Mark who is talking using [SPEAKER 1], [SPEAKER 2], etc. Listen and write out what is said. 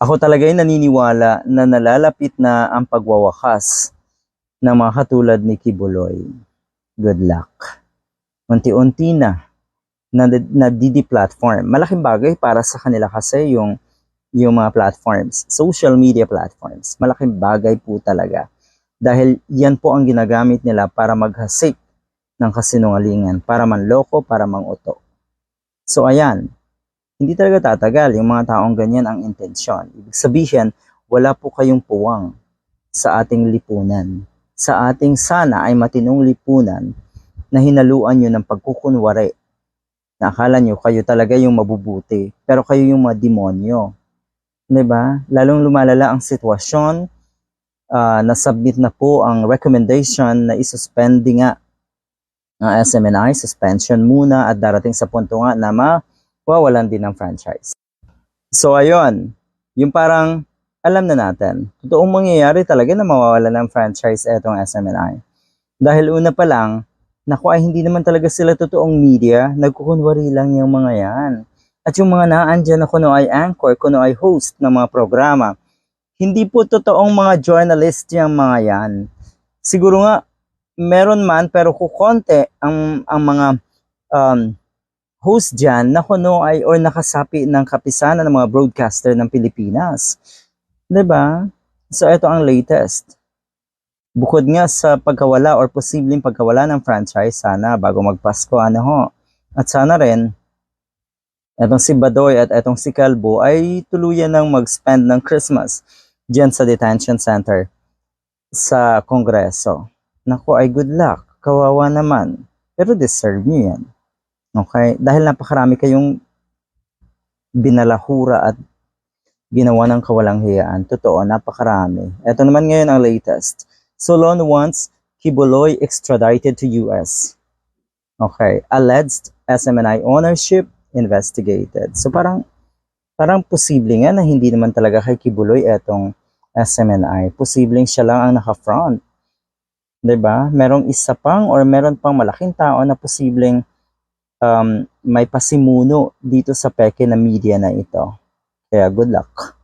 [SPEAKER 1] Ako talaga ay naniniwala na nalalapit na ang pagwawakas ng mga katulad ni Kibuloy. Good luck. Unti-unti na na, na platform. Malaking bagay para sa kanila kasi yung yung mga platforms, social media platforms. Malaking bagay po talaga. Dahil yan po ang ginagamit nila para maghasik ng kasinungalingan, para manloko, para manguto. So ayan, hindi talaga tatagal yung mga taong ganyan ang intensyon. Ibig sabihin, wala po kayong puwang sa ating lipunan. Sa ating sana ay matinong lipunan na hinaluan nyo ng pagkukunwari. Na akala nyo kayo talaga yung mabubuti, pero kayo yung mga demonyo. 'Di ba? Lalong lumalala ang sitwasyon, uh, nasubmit na po ang recommendation na isuspend nga ang SMNI, suspension muna at darating sa punto nga na mawawalan din ng franchise. So ayun, yung parang alam na natin, totoong mangyayari talaga na mawawalan ng franchise etong SMNI. Dahil una pa lang, naku ay hindi naman talaga sila totoong media, nagkukunwari lang yung mga yan. At yung mga naandyan na kuno ay anchor, kuno ay host ng mga programa, hindi po totoong mga journalist yung mga yan. Siguro nga, meron man pero kukonte ang, ang mga um, host dyan na kuno ay or nakasapi ng kapisanan ng mga broadcaster ng Pilipinas. ba? So ito ang latest. Bukod nga sa pagkawala or posibleng pagkawala ng franchise, sana bago magpasko ano ho. At sana rin Etong si Badoy at etong si Kalbo ay tuluyan ng mag-spend ng Christmas dyan sa detention center sa Kongreso. Naku ay good luck. Kawawa naman. Pero deserve nyo yan. Okay? Dahil napakarami kayong binalahura at ginawa ng kawalang hiyaan. Totoo, napakarami. Ito naman ngayon ang latest. Solon wants Kibuloy extradited to US. Okay. Alleged SMNI ownership investigated. So parang parang posible nga na hindi naman talaga kay Kibuloy etong SMNI. Posibleng siya lang ang naka-front. 'Di ba? Merong isa pang or meron pang malaking tao na posibleng um, may pasimuno dito sa peke na media na ito. Kaya good luck.